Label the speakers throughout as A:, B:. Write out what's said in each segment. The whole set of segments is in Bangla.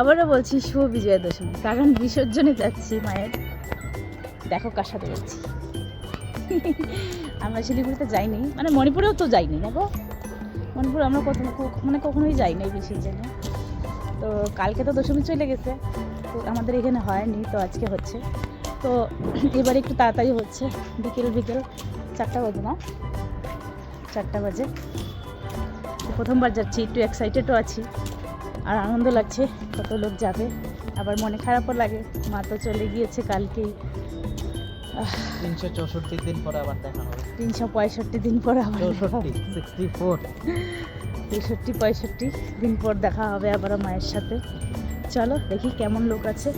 A: আবারও বলছি শুভ বিজয়া দশমী। কারণ বিসর্জনে যাচ্ছি মায়ের। দেখো কার সাথে যাচ্ছি। আমরা শিলিগুড়িতে যাইনি। মানে মণিপুরেও তো যাইনি দেখো মণিপুর আমরা কত মানে কখনোই যাইনি বিসর্জনে। তো কালকে তো দশমী চলে গেছে। তো আমাদের এখানে হয়নি, তো আজকে হচ্ছে। তো এবারে একটু তাড়াতাড়ি হচ্ছে। বিকেল বিকেল চারটা বাজে না? চারটা বাজে। প্রথমবার যাচ্ছি একটু এক্সাইটেডও আছি। আর আনন্দ লাগছে কত লোক যাবে। আবার মনে খারাপও লাগে মা তো চলে গিয়েছে কালকেই।
B: তিনশো চৌষট্টি দিন পরে আবার দেখা হবে।
A: তিনশো পঁয়ষট্টি দিন পর আবার
B: সিক্সটি ফোর
A: তেষট্টি পঁয়ষট্টি দিন পর দেখা হবে আবার মায়ের সাথে। চলো দেখি কেমন লোক আছে।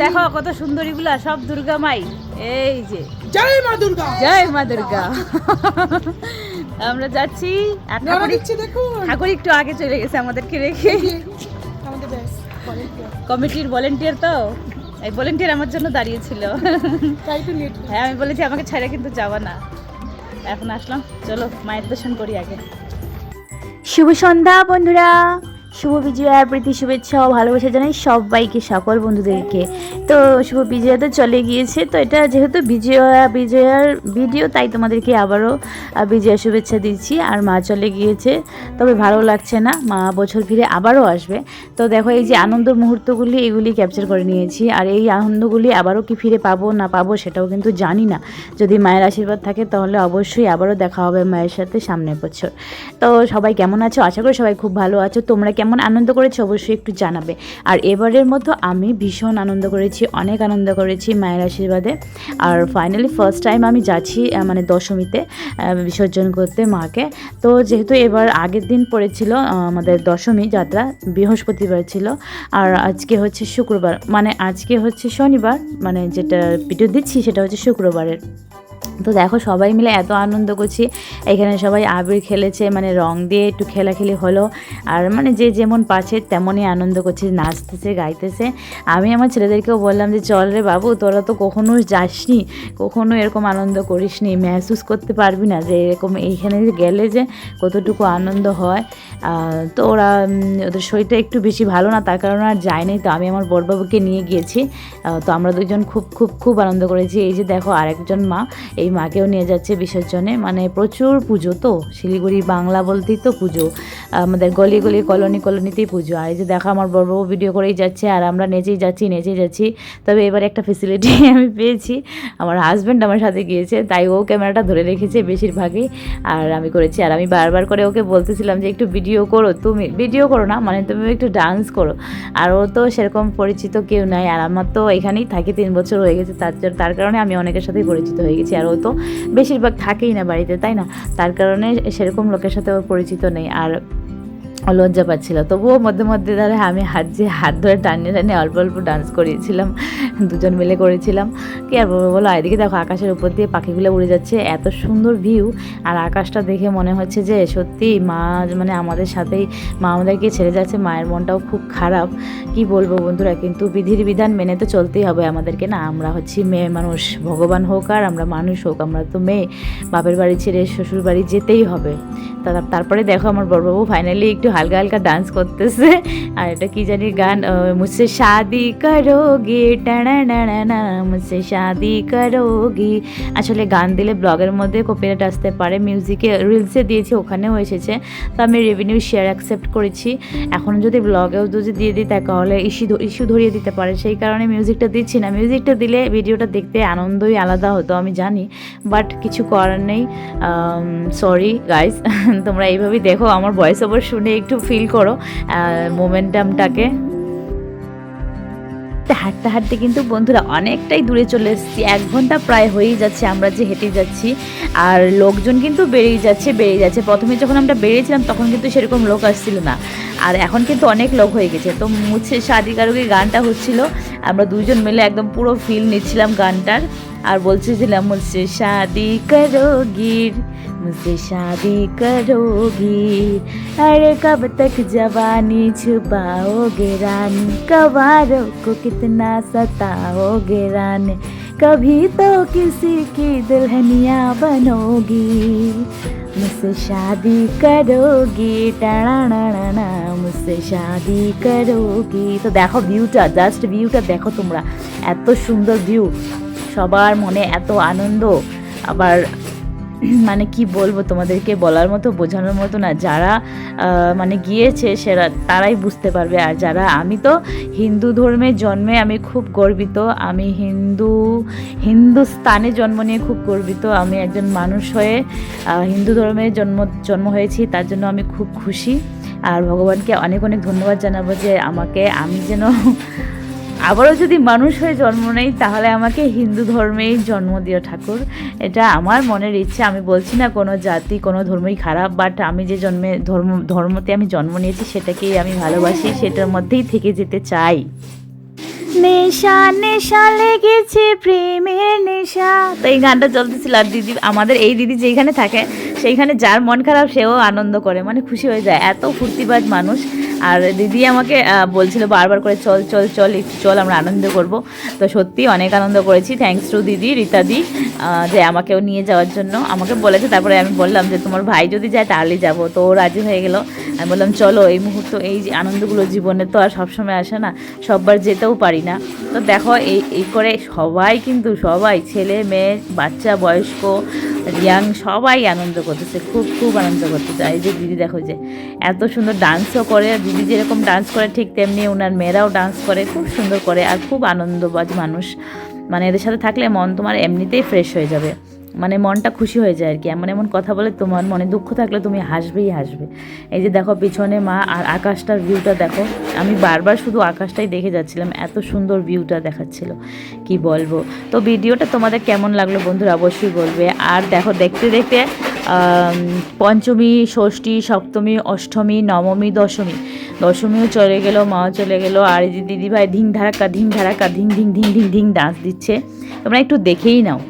A: দেখো কত সুন্দরীগুলা সব দুর্গা মাই। এই যে।
C: জয় মা দুর্গা।
A: জয় মা দুর্গা। আমরা যাচ্ছি ঠাকুর একটু আগে চলে গেছে আমাদেরকে রেখে। কমিটির ভলেন্টিয়ার তো? এই ভলেন্টিয়ার আমার জন্য দাঁড়িয়েছিল। হ্যাঁ আমি বলেছি আমাকে ছেড়ে কিন্তু যাওয়া না। এখন আসলাম চলো মায়ের দর্শন করি আগে।
D: শুভ সন্ধ্যা বন্ধুরা। শুভ বিজয়ার প্রীতি, শুভেচ্ছা ও ভালোবাসা জানাই সবাইকে, সকল বন্ধুদেরকে। তো শুভ বিজয়া তো চলে গিয়েছে, তো এটা যেহেতু বিজয়া, বিজয়ার ভিডিও তাই তোমাদেরকে আবারও বিজয়া শুভেচ্ছা দিচ্ছি। আর মা চলে গিয়েছে, তবে ভালো লাগছে না, মা বছর ফিরে আবারও আসবে। তো দেখো, এই যে আনন্দ মুহূর্তগুলি, এগুলি ক্যাপচার করে নিয়েছি। আর এই আনন্দগুলি আবারও কি ফিরে পাবো না পাবো, সেটাও কিন্তু জানি না। যদি মায়ের আশীর্বাদ থাকে, তাহলে অবশ্যই আবারও দেখা হবে মায়ের সাথে সামনের বছর। তো সবাই কেমন আছো? আশা করি সবাই খুব ভালো আছো। তোমরা কেমন আনন্দ করেছ অবশ্যই একটু জানাবে। আর এবারের মতো আমি ভীষণ আনন্দ করেছি, অনেক আনন্দ করেছি মায়ের আশীর্বাদে। আর ফাইনালি ফার্স্ট টাইম আমি যাচ্ছি মানে দশমীতে বিসর্জন করতে মাকে। তো যেহেতু এবার আগের দিন পড়েছিল আমাদের দশমী যাত্রা, বৃহস্পতিবার ছিল। আর আজকে হচ্ছে শুক্রবার মানে আজকে হচ্ছে শনিবার মানে যেটা ভিডিও দিচ্ছি সেটা হচ্ছে শুক্রবারের। তো দেখো সবাই মিলে এত আনন্দ করছি। এখানে সবাই আবির খেলেছে মানে রং দিয়ে একটু খেলাখেলি হলো। আর মানে যে যেমন পাচ্ছে তেমনই আনন্দ করছে, নাচতেছে, গাইতেছে। আমি আমার ছেলেদেরকেও বললাম যে, চল রে বাবু, তোরা তো কখনো যাসনি, কখনো এরকম আনন্দ করিসনি, মেহসুস করতে পারবি না যে, এরকম এইখানে গেলে যে কতটুকু আনন্দ হয়। তো ওরা ওদের শরীরটা একটু বেশি ভালো না, তার কারণে আর যায়নি। তো আমি আমার বড়বাবুকে নিয়ে গিয়েছি। তো আমরা দুজন খুব খুব খুব আনন্দ করেছি। এই যে দেখো আরেকজন মা, এই মাকেও নিয়ে যাচ্ছে বিসর্জনে। মানে প্রচুর পুজো তো, শিলিগুড়ি বাংলা বলতেই তো পুজো। আমাদের গলি গলি কলোনি কলোনিতেই পুজো। আর এই যে দেখো আমার বড় বড়বাবু ভিডিও করেই যাচ্ছে, আর আমরা নেচেই যাচ্ছি নেচেই যাচ্ছি। তবে এবার একটা ফেসিলিটি আমি পেয়েছি। আমার হাজব্যান্ড আমার সাথে গিয়েছে, তাই ও ক্যামেরাটা ধরে রেখেছে বেশিরভাগই। আর আমি করেছি। আর আমি বারবার করে ওকে বলতেছিলাম যে, একটু ভিডিও করো। তুমি ভিডিও করো না মানে তুমি একটু ডান্স করো। আর ও তো সেরকম পরিচিত কেউ নাই। আর আমার তো এখানেই থাকি, তিন বছর হয়ে গেছে। তার তার কারণে আমি অনেকের সাথেই পরিচিত হয়ে গেছি। আর ও তো বেশিরভাগ থাকেই না বাড়িতে, তাই না? তার কারণে সেরকম লোকের সাথে ওর পরিচিত নেই। আর লজ্জা পাচ্ছিল। তবুও মধ্যে মধ্যে ধরে আমি হাত যে হাত ধরে টানিয়ে টানিয়ে অল্প অল্প ডান্স করিয়েছিলাম, দুজন মিলে করেছিলাম। কি আর বলব বলো? এদিকে দেখো আকাশের উপর দিয়ে পাখিগুলো উড়ে যাচ্ছে, এত সুন্দর ভিউ আর আকাশটা দেখে মনে হচ্ছে যে সত্যি মা মানে আমাদের সাথেই, মা আমাদেরকে ছেড়ে যাচ্ছে, মায়ের মনটাও খুব খারাপ। কি বলব বন্ধুরা? কিন্তু বিধির বিধান মেনে তো চলতেই হবে আমাদেরকে না? আমরা হচ্ছি মেয়ে মানুষ, ভগবান হোক আর আমরা মানুষ হোক, আমরা তো মেয়ে। বাপের বাড়ি ছেড়ে শ্বশুর বাড়ি যেতেই হবে। তারপরে দেখো আমার বড়বাবু ফাইনালি একটু হালকা হালকা ডান্স করতেছে। আর এটা কি জানি গান মুঝসে শাদি করোগে টানা না মুঝসে শাদি করোগে। আসলে গান দিলে ব্লগের মধ্যে কপিরাইট আসতে পারে মিউজিকে রিলসে দিয়েছি, ওখানেও এসেছে। তো আমি রেভিনিউ শেয়ার অ্যাকসেপ্ট করেছি। এখন যদি ব্লগেও যদি দিয়ে দিই তাহলে ইস্যু ইস্যু ধরিয়ে দিতে পারে। সেই কারণে মিউজিকটা দিচ্ছি না। মিউজিকটা দিলে ভিডিওটা দেখতে আনন্দই আলাদা হতো, আমি জানি। বাট কিছু করার নেই। সরি গাইস তোমরা এইভাবেই দেখো, আমার ভয়েস ওভার শুনে একটু ফিল করো মোমেন্টামটাকে হাঁটতে হাঁটতে কিন্তু বন্ধুরা অনেকটাই দূরে চলে এসেছি। এক ঘণ্টা প্রায় হয়েই যাচ্ছে আমরা যে হেঁটে যাচ্ছি। আর লোকজন কিন্তু বেড়েই যাচ্ছে বেড়েই যাচ্ছে। প্রথমে যখন আমরা বেরিয়েছিলাম তখন কিন্তু সেরকম লোক আসছিল না। আর এখন কিন্তু অনেক লোক হয়ে গেছে। তো মুছে শাদি গানটা হচ্ছিল। আমরা দুজন মিলে একদম পুরো ফিল নিচ্ছিলাম গানটার। আর বলছিলাম মুসে শাদি করো গির মুসে শাদি করো গির। আরে কব তক জবানি ছুপাওগে রানি, কবারো কো কিতনা সতাওগে রানি। কভি তো কিসি কি দুলহনিয়া বনোগি मुझसे शादी करोगी टाणा मुझसे शादी करोगी তো দেখো ভিউটা, জাস্ট ভিউটা দেখো তোমরা, এত সুন্দর ভিউ। সবার মনে এত আনন্দ। আবার মানে কি বলব তোমাদেরকে বলার মতো, বোঝানোর মতো না, যারা মানে গিয়েছে সেরা, তারাই বুঝতে পারবে। আর যারা, আমি তো হিন্দু ধর্মে জন্মে আমি খুব গর্বিত। আমি হিন্দু, হিন্দুস্তানে জন্ম নিয়ে খুব গর্বিত। আমি একজন মানুষ হয়ে হিন্দু ধর্মে জন্ম জন্ম হয়েছি, তার জন্য আমি খুব খুশি। আর ভগবানকে অনেক অনেক ধন্যবাদ জানাব যে আমাকে আমি যেন আবারও যদি মানুষ হয়ে জন্ম নেই তাহলে আমাকে হিন্দু ধর্মেই জন্ম দিও ঠাকুর। এটা আমার মনের ইচ্ছে। আমি বলছি না কোনো জাতি কোনো ধর্মই খারাপ বাট আমি যে জন্মে ধর্ম ধর্মতে আমি জন্ম নিয়েছি সেটাকেই আমি ভালোবাসি সেটার মধ্যেই থেকে যেতে চাই। নেশা নেশা লেগেছে প্রেমের নেশা। তো এই গানটা চলতেছিল আর দিদি আমাদের এই দিদি যেখানে থাকে সেইখানে যার মন খারাপ সেও আনন্দ করে মানে খুশি হয়ে যায়। এত ফুর্তিবাজ মানুষ। আর দিদি আমাকে বলছিল বারবার করে, চল চল চল, একটু চল, আমরা আনন্দ করব। তো সত্যি অনেক আনন্দ করেছি। থ্যাঙ্কস টু দিদি রীতাদি যে আমাকেও নিয়ে যাওয়ার জন্য। আমাকে বলেছে, তারপরে আমি বললাম যে, তোমার ভাই যদি যায় তাহলেই যাব। তো ও রাজি হয়ে গেল। আমি বললাম, চলো, এই মুহূর্ত, এই যে আনন্দগুলো জীবনে তো আর সবসময় আসে না, সববার যেতেও পারি না। তো দেখো, এই এই করে সবাই কিন্তু, সবাই ছেলে, মেয়ে, বাচ্চা, বয়স্ক ইয়াং সবাই আনন্দ করতেছে, খুব খুব আনন্দ করতেছে। এই যে দিদি দেখো, যে এত সুন্দর ডান্সও করে দিদি যেরকম ডান্স করে, ঠিক তেমনি ওনার মেয়েরাও ডান্স করে, খুব সুন্দর করে আর খুব আনন্দবাজ মানুষ। মানে এদের সাথে থাকলে মন তোমার এমনিতেই ফ্রেশ হয়ে যাবে। মানে মনটা খুশি হয়ে যায় আর কি। এমন এমন কথা বলে তোমার মনে দুঃখ থাকলে তুমি হাসবেই হাসবে। এই যে দেখো পিছনে মা আর আকাশটার ভিউটা দেখো। আমি বারবার শুধু আকাশটাই দেখে যাচ্ছিলাম, এত সুন্দর ভিউটা দেখাচ্ছিল। কি বলব? তো ভিডিওটা তোমাদের কেমন লাগল বন্ধুরা অবশ্যই বলবে। আর দেখো দেখতে দেখতে পঞ্চমী, ষষ্ঠী, সপ্তমী, অষ্টমী, নবমী, দশমী। দশমীও চলে গেল, মাও চলে গেল, আর দিদিভাই ধিং ধারাক্কা ধিং ধারাক্কা ধিং ধিং ধিং ধিং ধিং ডান্স দিচ্ছে। তোমরা একটু দেখেই নাও।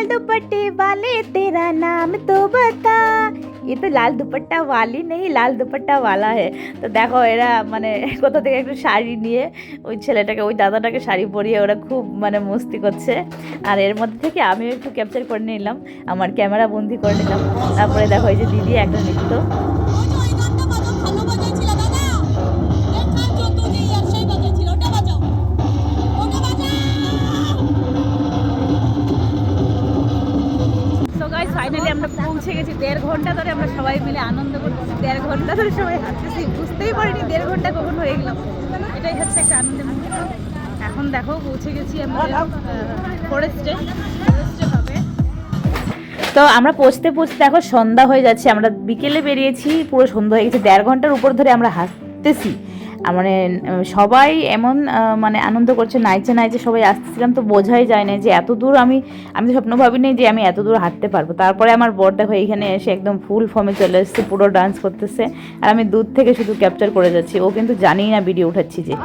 D: लाल दुपट्टे वाले तेरा नाम तो बता ये तो লাল দুপাট্টা ওয়ালি নেই লাল দুপাট্টা ওয়ালা হে তো দেখো এরা মানে কোথা থেকে একটু শাড়ি নিয়ে ওই ছেলেটাকে ওই দাদাটাকে শাড়ি পরিয়ে ওরা খুব মানে মস্তি করছে আর এর মধ্যে থেকে আমিও একটু ক্যাপচার করে নিলাম আমার ক্যামেরা বন্দি করে নিলাম তারপরে দেখো এই যে দিদি একটা নৃত্য
A: দেড় ঘণ্টা কখন হয়ে গেলাম এটাই হচ্ছে একটা আনন্দের মুহূর্ত। এখন দেখো, পৌঁছে গেছি ফরেস্টে
D: তো আমরা পৌঁছতে পৌঁছতে দেখো সন্ধ্যা হয়ে যাচ্ছে। আমরা বিকেলে বেরিয়েছি, পুরো সন্ধ্যা হয়ে গেছে। দেড় ঘণ্টার উপর ধরে আমরা হাঁটতেছি। আর মানে সবাই এমন মানে আনন্দ করছে নাইচে নাইচে সবাই আসতেছিলাম তো বোঝাই যায় না যে এত দূর আমি আমি তো স্বপ্ন ভাবিনি যে আমি এত দূর হাঁটতে পারব তারপরে আমার বর দেখো এখানে এসে একদম ফুল ফর্মে চলে এসেছে পুরো ডান্স করতেছে আর আমি দূর থেকে শুধু ক্যাপচার করে যাচ্ছি ও কিন্তু জানিই না ভিডিও উঠাচ্ছি যে